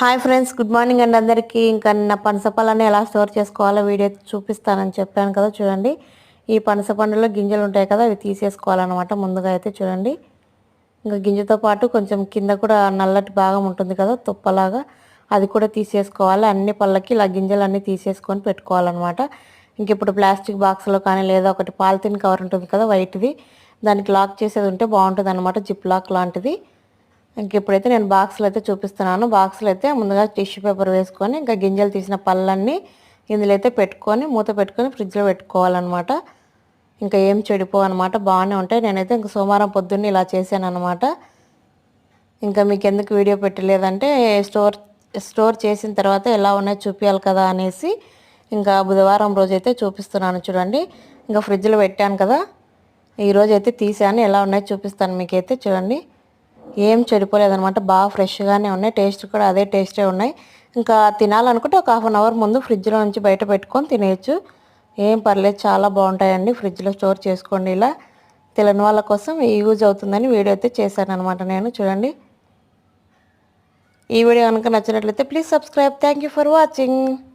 Hi friends good morning అండి అందరికీ. ఇంకా నిన్న పనసపళ్ళని ఎలా స్టోర్ చేసుకోవాలో వీడియో చూపిస్తానని చెప్పాను కదా చూడండి. ఈ పనస పండులో గింజలు ఉంటాయి కదా అవి తీసేసుకోవాలన్నమాట ముందుగా అయితే చూడండి. ఇంకా గింజతో పాటు కొంచెం కింద కూడా నల్లటి భాగం ఉంటుంది కదా తుప్పలాగా. అది కూడా తీసేసుకోవాలి. అన్ని పళ్ళకి ఇలా గింజలు అన్నీ తీసేసుకొని పెట్టుకోవాలన్నమాట. ఇంక ఇప్పుడు ప్లాస్టిక్ బాక్స్లో కానీ లేదా ఒకటి పాలిథిన్ కవర్ ఉంటుంది కదా వైట్ది. దానికి లాక్ చేసేది ఉంటే బాగుంటుంది అనమాట జిప్ లాక్ లాంటిది. ఇంక ఇప్పుడైతే నేను బాక్స్లో అయితే చూపిస్తున్నాను. బాక్స్లో అయితే ముందుగా టిష్యూ పేపర్ వేసుకొని ఇంకా గింజలు తీసిన పళ్ళన్నీ ఇందులో అయితే పెట్టుకొని మూత పెట్టుకొని ఫ్రిడ్జ్లో పెట్టుకోవాలన్నమాట. ఇంకా ఏం చెడిపోవన్నమాట అనమాట బాగానే ఉంటాయి. నేనైతే ఇంక సోమవారం పొద్దున్నే ఇలా చేశాను అనమాట ఇంకా మీకు ఎందుకు వీడియో పెట్టలేదంటే స్టోర్ స్టోర్ చేసిన తర్వాత ఎలా ఉన్నాయో చూపించాలి కదా అనేసి ఇంకా బుధవారం రోజైతే చూపిస్తున్నాను చూడండి. ఇంకా ఫ్రిడ్జ్లో పెట్టాను కదా ఈరోజు అయితే తీసాను ఎలా ఉన్నాయో చూపిస్తాను మీకైతే చూడండి. ఏం చెడిపోలేదనమాట బాగా ఫ్రెష్గానే ఉన్నాయి. టేస్ట్ కూడా అదే టేస్టే ఉన్నాయి. ఇంకా తినాలనుకుంటే ఒక హాఫ్ అన్ అవర్ ముందు ఫ్రిడ్జ్లో నుంచి బయట పెట్టుకొని తినేయచ్చు. ఏం పర్లేదు చాలా బాగుంటాయండి. ఫ్రిడ్జ్లో స్టోర్ చేసుకోండి ఇలా. తెలియని వాళ్ళ కోసం యూజ్ అవుతుందని వీడియో అయితే చేశాను అనమాట నేను. చూడండి. ఈ వీడియో కనుక నచ్చినట్లయితే please subscribe. Thank you for watching.